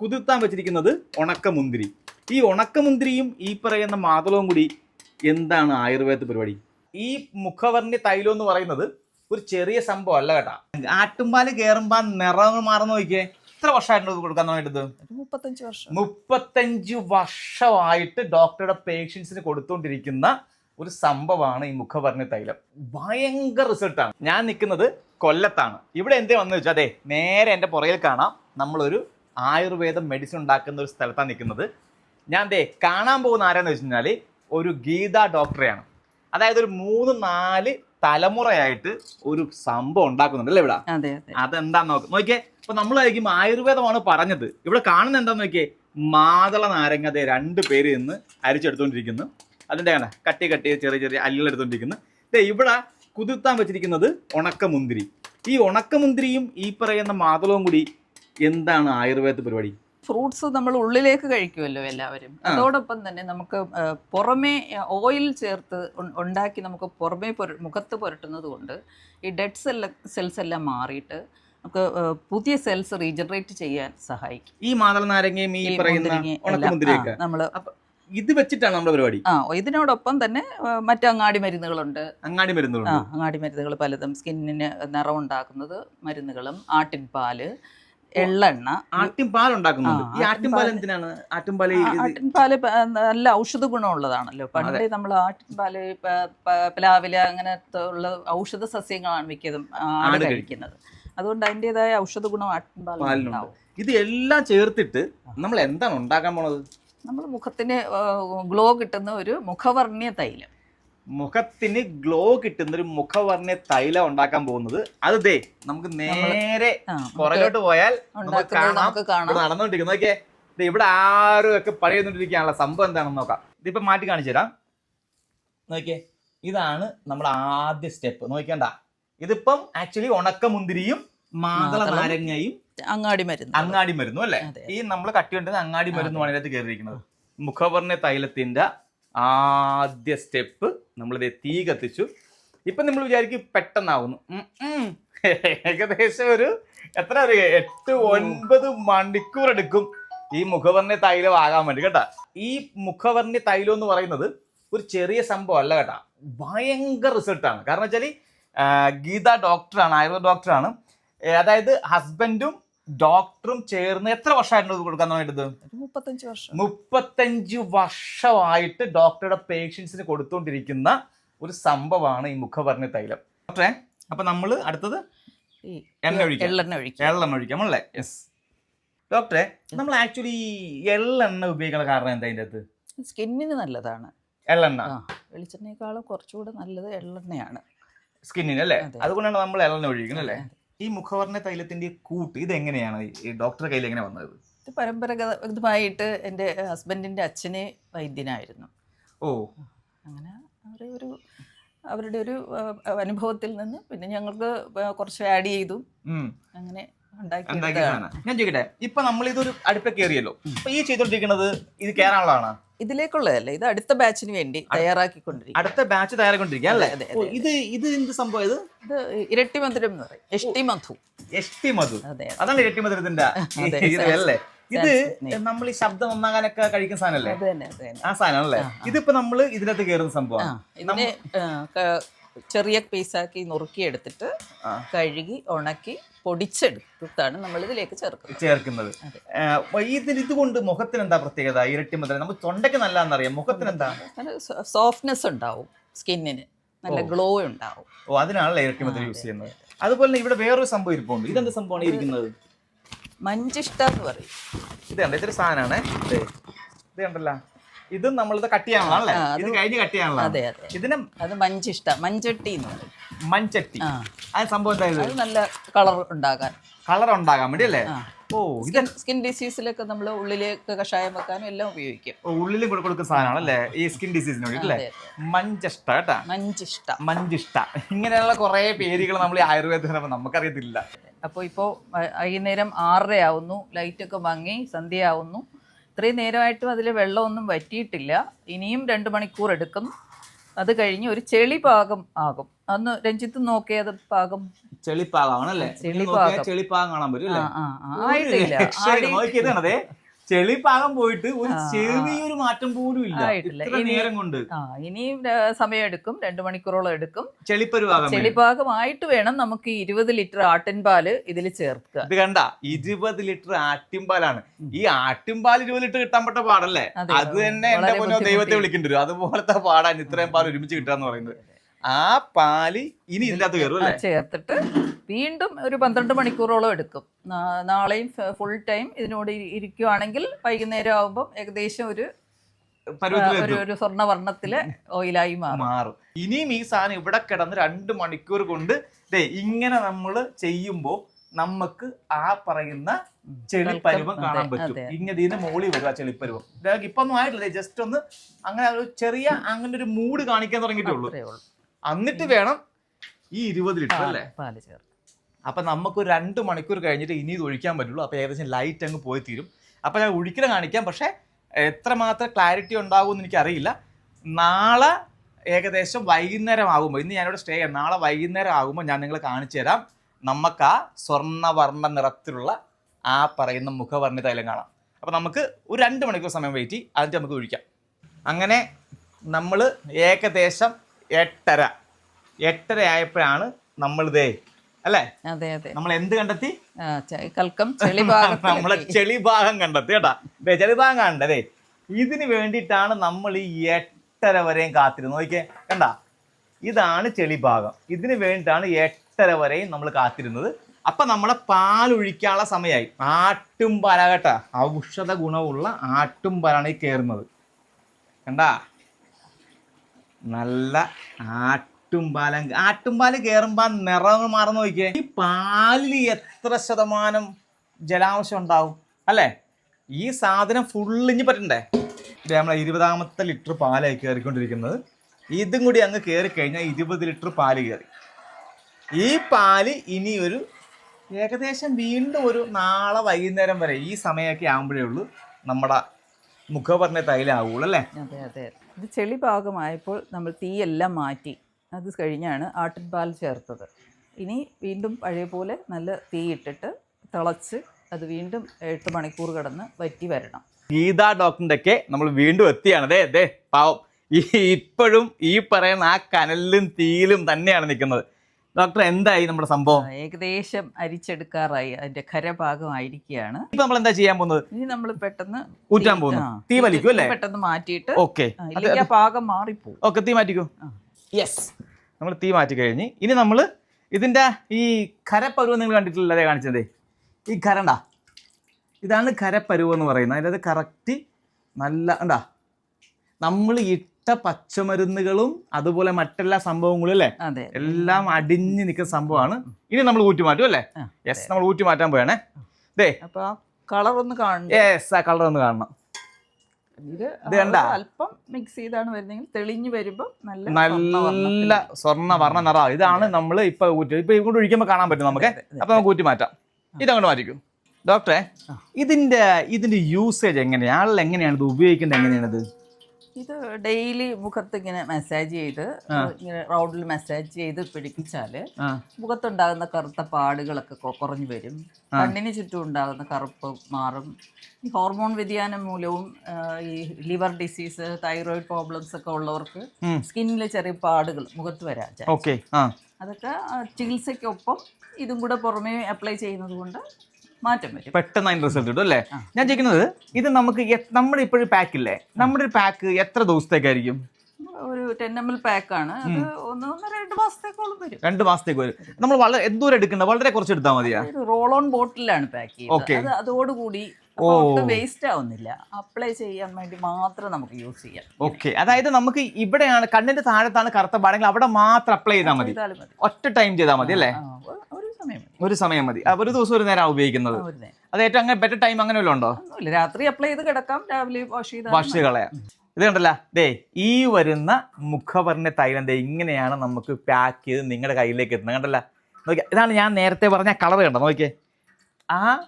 കുതിർത്താൻ വെച്ചിരിക്കുന്നത് ഉണക്കമുന്തിരി. ഈ ഉണക്കമുന്തിരിയും ഈ പറയുന്ന മാതളവും കൂടി എന്താണ് ആയുർവേദ പരിപാടി? ഈ മുഖവർണി തൈലം എന്ന് പറയുന്നത് ഒരു ചെറിയ സംഭവം അല്ല കേട്ടാ. ആട്ടുംപാൽ കയറുമ്പോ നിറങ്ങൾ മാറുന്ന നോക്കിയേ. എത്ര വർഷമായിട്ടുണ്ട് കൊടുക്കാൻ തുടങ്ങിയിട്ട് മുപ്പത്തഞ്ച് വർഷം. മുപ്പത്തഞ്ച് വർഷമായിട്ട് ഡോക്ടറുടെ പേഷ്യൻസിന് കൊടുത്തുകൊണ്ടിരിക്കുന്ന ഒരു സംഭവമാണ് ഈ മുഖവർണി തൈലം. ഭയങ്കര റിസൾട്ടാണ്. ഞാൻ നിൽക്കുന്നത് കൊല്ലത്താണ്. ഇവിടെ എന്തേ വന്നു വെച്ചാൽ അതെ നേരെ എന്റെ പുറകിൽ കാണാം നമ്മളൊരു ആയുർവേദം മെഡിസിൻ ഉണ്ടാക്കുന്ന ഒരു സ്ഥലത്താണ് നിൽക്കുന്നത് ഞാൻ ദേ കാണാൻ പോകുന്ന ആരാന്ന് വെച്ച് കഴിഞ്ഞാൽ ഒരു ഗീത ഡോക്ടറെയാണ്. അതായത് ഒരു മൂന്ന് നാല് തലമുറയായിട്ട് ഒരു സംഭവം ഉണ്ടാക്കുന്നുണ്ട് അല്ലേ ഇവിടെ? അതെ അതെ. അതെന്താന്ന് നോക്ക് നോക്കിയേ ഇപ്പൊ നമ്മളായിരിക്കും ആയുർവേദമാണ് പറഞ്ഞത്. ഇവിടെ കാണുന്ന എന്താന്ന് നോക്കിയേ മാതള നാരങ്ങ അതെ രണ്ട് പേര് നിന്ന് അരിച്ചെടുത്തോണ്ടിരിക്കുന്നു. അതിന്റെ കണ്ട കട്ടി കട്ടി ചെറിയ ചെറിയ അല്ലുകൾ എടുത്തോണ്ടിരിക്കുന്നു. ദേ ഇവിടെ കുതിർത്താൻ വെച്ചിരിക്കുന്നത് ഉണക്കമുന്തിരി. ഈ ഉണക്കമുന്തിരിയും ഈ പറയുന്ന മാതളവും കൂടി എന്താണ് ആയുർവേദ പരിപാടി? ഫ്രൂട്ട്സ് നമ്മൾ ഉള്ളിലേക്ക് കഴിക്കുമല്ലോ എല്ലാവരും. അതോടൊപ്പം തന്നെ നമുക്ക് പുറമേ ഓയിൽ ചേർത്ത് ഉണ്ടാക്കി നമുക്ക് പുറമേ പുര മുഖത്ത് പുരട്ടുന്നത് കൊണ്ട് ഈ ഡെഡ് സെല്ല സെൽസ് എല്ലാം മാറിയിട്ട് നമുക്ക് പുതിയ സെൽസ് റീജനറേറ്റ് ചെയ്യാൻ സഹായിക്കും. ഈ മാതള നാരങ്ങയും ഈ പറയുന്ന അപ്പൊ ഇത് വെച്ചിട്ടാണ് നമ്മുടെ പരിപാടി? ആ ഇതിനോടൊപ്പം തന്നെ മറ്റു അങ്ങാടി മരുന്നുകളുണ്ട്. അങ്ങാടി മരുന്നുകൾ അങ്ങാടി മരുന്നുകൾ പലതും സ്കിന്നിന് നിറം ഉണ്ടാക്കുന്നത് മരുന്നുകളും ആട്ടിൻപാൽ എള്ളെണ്ണ. ആട്ടിൻപാൽ ഉണ്ടാക്കുന്നുണ്ട്. ഈ ആട്ടിൻപാൽ എന്തിനാണ്? ആട്ടിൻപാൽ ആട്ടിൻപാൽ നല്ല ഔഷധ ഗുണമുള്ളതാണല്ലോ പണ്ട് നമ്മൾ ആട്ടിൻപാൽ പ്ലാവില അങ്ങനത്തെ ഉള്ള ഔഷധ സസ്യങ്ങളാണ് മിക്കതും ആട് കഴിക്കുന്നത്. അതുകൊണ്ട് അതിന്റെതായ ഔഷധ ഗുണം ആട്ടിൻപാലും ഇത് എല്ലാം ചേർത്തിട്ട് നമ്മൾ എന്താണ് ഉണ്ടാക്കാൻ പോണത്? നമ്മൾ മുഖത്തിന് ഗ്ലോ കിട്ടുന്ന ഒരു മുഖവർണീയ തൈലം. മുഖത്തിന് ഗ്ലോ കിട്ടുന്ന ഒരു മുഖവർണ തൈലം ഉണ്ടാക്കാൻ പോകുന്നത്. അത് ദേ നമുക്ക് നേരെ പുറകോട്ട് പോയാൽ നമുക്ക് കാണാം. കാണാം. ഇവിടെ നടന്നുകൊണ്ടിരിക്കുന്നു ആരും ഒക്കെ പഴയുന്നോണ്ടിരിക്കാനുള്ള സംഭവം എന്താണെന്ന് നോക്കാം. ഇതിപ്പോ മാറ്റി കാണിച്ചു തരാം. നോക്കിയേ ഇതാണ് നമ്മുടെ ആദ്യ സ്റ്റെപ്പ് നോക്കണ്ട ഇതിപ്പം ആക്ച്വലി ഉണക്കമുന്തിരിയും മാതളം. നാരങ്ങയും അങ്ങാടി മരുന്ന്. അങ്ങാടി മരുന്നും അല്ലേ? ഈ നമ്മൾ കട്ടി കൊണ്ടിരുന്ന അങ്ങാടി മരുന്നുമാണ് ഇതിനകത്ത് കയറിയിരിക്കുന്നത്. മുഖവർണ തൈലത്തിന്റെ ആദ്യ സ്റ്റെപ്പ് നമ്മളിത് തീ കത്തിച്ചു. ഇപ്പൊ നമ്മൾ വിചാരിക്കും പെട്ടെന്നാവുന്നു. ഏകദേശം ഒരു എത്ര ഒരു എട്ട് ഒൻപത് മണിക്കൂർ എടുക്കും ഈ മുഖവർണ തൈലം ആകാൻ വേണ്ടി കേട്ടാ. ഈ മുഖവർണ തൈലം എന്ന് പറയുന്നത് ഒരു ചെറിയ സംഭവം അല്ല കേട്ടാ. ഭയങ്കര റിസൾട്ടാണ് കാരണം വെച്ചാൽ ഗീത ഡോക്ടറാണ് ആയുർവേദ ഡോക്ടറാണ് അതായത് ഹസ്ബൻഡും ഡോക്ടറും ചേർന്ന് എത്ര വർഷമായിരുന്നു കൊടുക്കാൻ വേണ്ടത് മുപ്പത്തഞ്ച് വർഷം. മുപ്പത്തഞ്ച് വർഷമായിട്ട് ഡോക്ടറുടെ പേഷ്യൻസിന് കൊടുത്തുകൊണ്ടിരിക്കുന്ന ഒരു സംഭവമാണ് ഈ മുഖവർണ തൈലം. ഡോക്ടറെ അപ്പൊ നമ്മൾ അടുത്തത് എണ്ണ ഒഴിക്കാം. എള്ളെണ്ണ ഒഴിക്കാം. അല്ലേ? യെസ് ഡോക്ടറെ നമ്മൾ ആക്ച്വലി എള്ളെണ്ണ ഉപയോഗിക്കുന്ന കാരണം എന്താ അതിന്റെ അത് സ്കിന്നിന് നല്ലതാണ്. എള്ളെണ്ണ. വെളിച്ചെണ്ണയെക്കാളും കുറച്ചുകൂടെ നല്ലത് എള്ളെണ്ണയാണ്. സ്കിന്നിന് അല്ലേ? അതെ. അതുകൊണ്ടാണ് നമ്മൾ എള്ളെണ്ണ ഒഴിക്കുന്നത് അല്ലേ. ഈ മുഖവർണ തൈലത്തിന്റെ കൂട്ട് ഇത് എങ്ങനെയാണ് ഈ ഡോക്ടറെ കയ്യിൽ എങ്ങനെ വന്നത്? ഇത് പരമ്പരാഗതമായിട്ട് എന്റെ ഹസ്ബൻഡിന്റെ അച്ഛനെ വൈദ്യനായിരുന്നു. ഓ. അങ്ങനെ അവരെ ഒരു അവരുടെ ഒരു അനുഭവത്തിൽ നിന്ന് പിന്നെ ഞങ്ങൾക്ക് കുറച്ച് ആഡ് ചെയ്തു. അങ്ങനെ ഉണ്ടാക്കിയ സാധനം. ഞാൻ ചോദിക്കട്ടെ ഇപ്പൊ നമ്മൾ ഇതൊരു അടുപ്പ കയറിയല്ലോ. അപ്പൊ ഈ ചെയ്തോണ്ടിരിക്കുന്നത് ഇത് കയറാനുള്ളതാണ് ഇതിലേക്കുള്ളതല്ലേ? ഇത് അടുത്ത ബാച്ചിന് വേണ്ടി തയ്യാറാക്കിക്കൊണ്ടിരിക്കും അടുത്ത ബാച്ച് തയ്യാറാക്കൊണ്ടിരിക്കും അല്ലേ? ഇത് ഇത് എന്ത് സംഭവം ഇത്? ഇത് ഇരട്ടി മധുരം എന്ന് പറയും. എഷ്ടി മധു. എഷ്ടി മധു. അതെ അതാണ് ഇരട്ടി മധുരത്തിന്റെ അല്ലേ? ഇത് നമ്മൾ ഈ ശബ്ദം ഒന്നാകാനൊക്കെ കഴിക്കുന്ന സാധനല്ലേ ആ സാധനം അല്ലേ. ഇതിപ്പോ നമ്മൾ ഇതിനകത്ത് കയറുന്ന സംഭവം ചെറിയ പീസാക്കി നുറുക്കിയെടുത്തിട്ട് എടുത്തിട്ട് കഴുകി ഉണക്കി പൊടിച്ചെടുത്താണ് നമ്മൾ ഇതിലേക്ക് ചേർക്കുന്നത്. ചേർക്കുന്നത് ഇതിന് ഇതുകൊണ്ട് മുഖത്തിന് എന്താ പ്രത്യേകത? ഇരട്ടി മുതൽ നമുക്ക് തൊണ്ടയ്ക്ക് നല്ലതാണെന്നറിയാം. മുഖത്തിന് എന്താ സോഫ്റ്റ്നെസ് ഉണ്ടാവും സ്കിന്നിന്. നല്ല ഗ്ലോ ഉണ്ടാവും. ഓ അതിനാണല്ലോ ഇരട്ടി മുതൽ യൂസ് ചെയ്യുന്നത്. അതുപോലെ ഇവിടെ വേറൊരു സംഭവം ഇരിപ്പുണ്ട്. ഇതെന്ത് സംഭവമാണ് ഇരിക്കുന്നത്? മഞ്ചിഷ്ട എന്ന് പറയും. ഇതേ ഇതൊരു സാധനമാണ്. ഇത് കണ്ടല്ല. ഇത് നമ്മളിത് കട്ട് ചെയ്യാനുള്ള അല്ലേ ഇത് കഴിഞ്ഞ് കട്ട് ചെയ്യാനുള്ള അതെ അതെ. ഇതിന് അത് മഞ്ചിഷ്ട മഞ്ചട്ടി എന്ന് പറയും. മൺചട്ടി ആ. ആ സംഭവം ഇത്? നല്ല കളർ ഉണ്ടാകാൻ കളർ ഉണ്ടാകാൻ വേണ്ടി അല്ലേ ഓ ഇത് സ്കിൻ സ്കിൻ ഡിസീസിലൊക്കെ നമ്മൾ ഉള്ളിലേക്ക് കഷായം വെക്കാനും എല്ലാം ഉപയോഗിക്കും. ഓ, ഉള്ളിലും കൂടെ കൊടുക്കുന്ന സാധനമാണ് അല്ലേ ഈ സ്കിൻ ഡിസീസിന് വേണ്ടി അല്ലേ? അതെ, മഞ്ചഷ്ട കേട്ടാ? മഞ്ചിഷ്ട. മഞ്ചിഷ്ട. ഇങ്ങനെയുള്ള കുറെ പേരുകൾ നമ്മൾ ഈ ആയുർവേദത്തിൽ നമുക്കറിയത്തില്ല. അപ്പോൾ ഇപ്പോൾ വൈകുന്നേരം ആറര ആവുന്നു ലൈറ്റൊക്കെ മങ്ങി സന്ധ്യയാവുന്നു. ഇത്രയും നേരമായിട്ടും അതിൽ വെള്ളമൊന്നും വറ്റിയിട്ടില്ല. ഇനിയും രണ്ട് മണിക്കൂർ എടുക്കും. അത് കഴിഞ്ഞ് ഒരു ചെളി പാകം ആകും. അന്ന് രഞ്ജിത്ത് നോക്കിയത് പാകം. ചെളിപ്പാകാണല്ലേ ചെളിപ്പാകം. ചെളിപ്പാകം കാണാൻ പറ്റും. ആയിട്ടില്ല. ആടി- പാകം പോയിട്ട് ഒരു ചെറിയൊരു മാറ്റം പോലും ഇല്ല. ഇത്ര നേരം കൊണ്ട്. ആ ഇനിയും സമയം എടുക്കും രണ്ടു മണിക്കൂറോളം എടുക്കും. ചെളിപ്പരുവാകം. ചെളിപ്പാകമായിട്ട് വേണം നമുക്ക് ഇരുപത് ലിറ്റർ ആട്ടിൻ പാൽ ഇതിൽ ചേർക്കുക. ഇത് കണ്ട ഇരുപത് ലിറ്റർ ആട്ടിൻപാലാണ്. ഈ ആട്ടിൻപാൽ ഇരുപത് ലിറ്റർ കിട്ടാൻ പെട്ട പാടല്ലേ? അതെ, തന്നെ എന്റെ മുന്നോ ദൈവത്തെ. വിളിക്കേണ്ടി വരും അതുപോലത്തെ പാടാണ് ഇത്രയും പാൽ ഒരുമിച്ച് കിട്ടാന്ന് പറയുന്നത്. ആ പാൽ ഇനി ഇതിനകത്ത് അകത്ത് കയറും അല്ലേ? ചേർത്തിട്ട് വീണ്ടും ഒരു പന്ത്രണ്ട് മണിക്കൂറോളം എടുക്കും. നാ- നാളെയും ഫുൾ ടൈം ഇതിനോട് ഇരി- ഇരിക്കുവാണെങ്കിൽ വൈകുന്നേരം ആകുമ്പോൾ ഏകദേശം ഒരു ആ, പരുവത്തിൽ ഒരു ഒരു സ്വർണവർണത്തിൽ ഓയിലായി മാറും. മാറും. ഇനിയും ഈ സാധനം ഇവിടെ കിടന്ന് രണ്ട് മണിക്കൂർ കൊണ്ട് ദേ ഇങ്ങനെ നമ്മൾ ചെയ്യുമ്പോൾ നമുക്ക് ആ പറയുന്ന ചെളിപ്പരുവം അതെ, കാണാൻ പറ്റും. അതെ. ഇങ്ങനെ ഇതിന് മോളി വരും ആ ചെളിപ്പരുവം. ഇതൊക്കെ ഇപ്പൊ ഒന്നും ആയിട്ടില്ല. ജസ്റ്റ് ഒന്ന് അങ്ങനെ ഒരു ചെറിയ അങ്ങനെ ഒരു മൂഡ് കാണിക്കാൻ തുടങ്ങിയിട്ടേ ഉള്ളൂ. അത്രേ ഉള്ളൂ. എന്നിട്ട് വേണം ഈ ഇരുപത് ലിറ്റർ അല്ലേ? പാൽ ചേർത്ത് അപ്പൊ നമുക്ക് ഒരു രണ്ട് മണിക്കൂർ കഴിഞ്ഞിട്ട് ഇനി ഇത് ഒഴിക്കാൻ പറ്റുള്ളൂ. അപ്പൊ ഏകദേശം ലൈറ്റ് അങ്ങ് പോയി തീരും. അപ്പൊ ഞാൻ ഒഴിക്കണ കാണിക്കാം. പക്ഷെ എത്രമാത്രം ക്ലാരിറ്റി ഉണ്ടാകും എന്ന് എനിക്കറിയില്ല. നാളെ ഏകദേശം വൈകുന്നേരം ആകുമ്പോൾ ഇന്ന് ഞാനിവിടെ സ്റ്റേ ചെയ്യാം. നാളെ വൈകുന്നേരം ആകുമ്പോൾ ഞാൻ നിങ്ങളെ കാണിച്ചു തരാം. നമുക്ക് ആ സ്വർണവർണ നിറത്തിലുള്ള ആ പറയുന്ന മുഖവർണ തൈലം കാണാം. അപ്പോൾ നമുക്ക് ഒരു രണ്ട് മണിക്കൂർ സമയം വെയിറ്റ് ചെയ്യും. അതിന്റെ നമുക്ക് ഒഴിക്കാം. അങ്ങനെ നമ്മൾ ഏകദേശം എട്ടര. എട്ടര ആയപ്പോഴാണ് നമ്മൾ നമ്മളിതേ അല്ലേ? അതെ അതെ. നമ്മൾ എന്ത് കണ്ടെത്തി? കൽക്കം നമ്മളെ ചെളി ഭാഗം കണ്ടെത്തി കേട്ടാ? ദേ ചെളി ഭാഗം കണ്ടതേ ഇതിന് വേണ്ടിയിട്ടാണ് നമ്മൾ ഈ എട്ടര വരെയും കാത്തിരുന്നത്. നോക്കിയേ കണ്ട? ഇതാണ് ചെളി ഭാഗം ഇതിന് വേണ്ടിയിട്ടാണ് എട്ടര വരെയും നമ്മൾ കാത്തിരുന്നത്. അപ്പൊ നമ്മളെ പാലൊഴിക്കാനുള്ള സമയമായി ആട്ടും പാല കേട്ടാ? ഔഷധ ഗുണമുള്ള ആട്ടും പാലാണ് ഈ കയറുന്നത്. കണ്ടാ? നല്ല ആട്ടുംപാലം ആട്ടുംപാൽ കയറുമ്പോൾ ആ നിറം മാറുന്ന നോക്കിയേ. ഈ പാലിൽ എത്ര ശതമാനം ജലാംശം ഉണ്ടാവും അല്ലേ? ഈ സാധനം ഫുള്ളിഞ്ഞ് പറ്റണ്ടേ? ഇത് നമ്മളെ ഇരുപതാമത്തെ ലിറ്റർ പാലായി കയറിക്കൊണ്ടിരിക്കുന്നത് ഇതും കൂടി അങ്ങ് കയറി കഴിഞ്ഞാൽ ഇരുപത് ലിറ്റർ പാൽ കയറി ഈ പാൽ ഇനി ഒരു ഏകദേശം വീണ്ടും ഒരു നാളെ വൈകുന്നേരം വരെ ഈ സമയമൊക്കെ ആകുമ്പോഴേ ഉള്ളൂ നമ്മുടെ മുഖവർണ തൈലാവുള്ളൂ അല്ലേ? അതെ അതെ. ഇത് ചെളി പാകമായപ്പോൾ നമ്മൾ തീയെല്ലാം മാറ്റി. അത് കഴിഞ്ഞാണ് ആട്ടിൻപാൽ ചേർത്തത്. ഇനി വീണ്ടും പഴയ പോലെ നല്ല തീ ഇട്ടിട്ട് തിളച്ച് അത് വീണ്ടും എട്ട് മണിക്കൂർ കടന്ന് വറ്റി വരണം. ഗീത ഡോക്ടറിന്റെ ഒക്കെ നമ്മൾ വീണ്ടും എത്തിയാണ്. അതെ അതെ പാവം. ഈ ഇപ്പോഴും ഈ പറയുന്ന ആ കനലിലും തീയിലും തന്നെയാണ് നിൽക്കുന്നത്. ഡോക്ടർ എന്തായി നമ്മുടെ സംഭവം? ഏകദേശം അരിച്ചെടുക്കാറായി. അതിന്റെ ഖരഭാഗമായിരിക്കുകയാണ്. ഇപ്പൊ നമ്മൾ എന്താ ചെയ്യാൻ പോകുന്നത്? ഇനി നമ്മൾ പെട്ടെന്ന് ഊറ്റാൻ പോകുന്നു. തീ വലിക്കും അല്ലേ? പെട്ടെന്ന് മാറ്റിയിട്ട് ഓക്കെ. ഭാഗം മാറിപ്പോ പാകം ഓക്കെ തീ മാറ്റിക്കോ. യെസ് നമ്മൾ തീ മാറ്റി കഴിഞ്ഞ് ഇനി നമ്മൾ ഇതിന്റെ ഈ ഖരപ്പരുവ് നിങ്ങൾ കണ്ടിട്ടില്ലല്ലേ കാണിച്ചത്? ഈ ഖരണ്ട ഇതാണ് ഖരപ്പരുവ് എന്ന് പറയുന്നത്. അതിന്റെ അത് കറക്റ്റ് നല്ല എന്താ? നമ്മൾ ഇട്ട പച്ചമരുന്നുകളും അതുപോലെ മറ്റെല്ലാ സംഭവങ്ങളും അല്ലേ? എല്ലാം അടിഞ്ഞു നിൽക്കുന്ന സംഭവമാണ്. ഇനി നമ്മൾ ഊറ്റിമാറ്റും അല്ലേ? യെസ് നമ്മൾ ഊറ്റിമാറ്റാൻ പോയാണേ ദേ. അപ്പൊ കളർ ഒന്ന് കാണണം. യെസ് ആ കളർ ഒന്ന് കാണണം. ഇത് അല്പം മിക്സ് ചെയ്താണ് വരുന്നെങ്കിൽ തെളിഞ്ഞു വരുമ്പോൾ നല്ല നല്ല സ്വർണ വർണ നിറ. ഇതാണ് നമ്മൾ ഇപ്പൊ ഊറ്റി. ഇപ്പൊ ഇങ്ങോട്ട് ഒഴിക്കുമ്പോൾ കാണാൻ പറ്റും നമുക്ക്. അപ്പൊ നമുക്ക് ഊറ്റി മാറ്റാം ഇതങ്ങോട്ട് മാറ്റിക്കും. ഡോക്ടറെ ഇതിന്റെ ഇതിന്റെ യൂസേജ് എങ്ങനെയാണ് ആളിൽ എങ്ങനെയാണ് ഇത് ഉപയോഗിക്കുന്നത്? എങ്ങനെയാണിത്? ഇത് ഡെയിലി മുഖത്ത് ഇങ്ങനെ മസാജ് ചെയ്ത് ഇങ്ങനെ റൗണ്ടിൽ മസാജ് ചെയ്ത് പിടിപ്പിച്ചാൽ മുഖത്തുണ്ടാകുന്ന കറുത്ത പാടുകളൊക്കെ കുറഞ്ഞു വരും. കണ്ണിന് ചുറ്റും ഉണ്ടാകുന്ന കറുപ്പ് മാറും. ഈ ഹോർമോൺ വ്യതിയാനം മൂലവും ഈ ലിവർ ഡിസീസ് തൈറോയിഡ് പ്രോബ്ലംസ് ഒക്കെ ഉള്ളവർക്ക് സ്കിന്നിലെ ചെറിയ പാടുകൾ മുഖത്ത് വരാം ഓക്കെ അതൊക്കെ ചികിത്സയ്ക്കൊപ്പം ഇതും കൂടെ പുറമേ അപ്ലൈ ചെയ്യുന്നത് കൊണ്ട് മാറ്റം വരും. പെട്ടെന്ന് അതിന്റെ റിസൾട്ട് കിട്ടും അല്ലേ? ഞാൻ ചോദിക്കുന്നത് ഇത് നമുക്ക് നമ്മുടെ ഇപ്പോഴും പാക്ക് ഇല്ലേ? നമ്മുടെ ഒരു പാക്ക് എത്ര ദിവസത്തേക്കായിരിക്കും? ഒരു ടെൻ എം എൽ പാക്കാണ് രണ്ട് മാസത്തേക്കോളം വരും. രണ്ട് മാസത്തേക്ക് വരും. നമ്മൾ വളരെ എന്തോരം എടുക്കണ്ട? വളരെ കുറച്ച് എടുത്താൽ മതിയാ? റോൾ ഓൺ ബോട്ടിലാണ് പാക്ക്. ചെയ്യുന്നത് അത് അതോടുകൂടി. വേസ്റ്റ് ആവുന്നില്ല. അപ്ലൈ ചെയ്യാൻ വേണ്ടി മാത്രം നമുക്ക് യൂസ് ചെയ്യാം. ഓക്കെ അതായത് നമുക്ക് ഇവിടെയാണ് കണ്ണിന്റെ താഴത്താണ് കറുത്ത പാടെങ്കിൽ അവിടെ മാത്രം അപ്ലൈ ചെയ്താൽ മതി. ഒറ്റ ടൈം ചെയ്താൽ മതി അല്ലേ? ഒരു- സമയം മതി. ഒരു ദിവസം ഒരു നേരം ഉപയോഗിക്കുന്നത്. അത് ഏറ്റവും അങ്ങനെ ബെറ്റർ ടൈം അങ്ങനെ വല്ലതും ഉണ്ടോ? രാത്രി അപ്ലൈ ചെയ്ത് കിടക്കാം. രാവിലെ വാഷ് ചെയ്ത് വാഷ് ചെയ്ത് കളയാം. ഇത് കണ്ടല്ല. ദേ ഈ വരുന്ന മുഖവർണ തൈലം ദേ ഇങ്ങനെയാണ് നമുക്ക് പാക്ക് ചെയ്ത് നിങ്ങളുടെ കയ്യിലേക്ക് എത്തുന്നത് കണ്ടല്ല? നോക്കിയാ ഇതാണ് ഞാൻ നേരത്തെ പറഞ്ഞ കളർ കണ്ടോ? നോക്കിയേ. ആ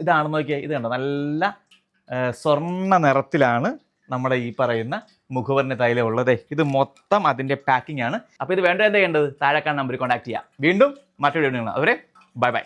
ഇതാണ് നോക്കിയേ. ഇത് കണ്ടോ? നല്ല സ്വർണ നിറത്തിലാണ് നമ്മുടെ ഈ പറയുന്ന മുഖവർണ തൈലം ഉള്ളത്. ഇത് മൊത്തം അതിന്റെ പാക്കിംഗ് ആണ്. അപ്പോൾ ഇത് വേണ്ട എന്താ ചെയ്യേണ്ടത്? താഴെക്കാൻ നമ്പറിൽ കോൺടാക്ട് ചെയ്യാം. വീണ്ടും മറ്റൊരു അവരെ ബൈ ബൈ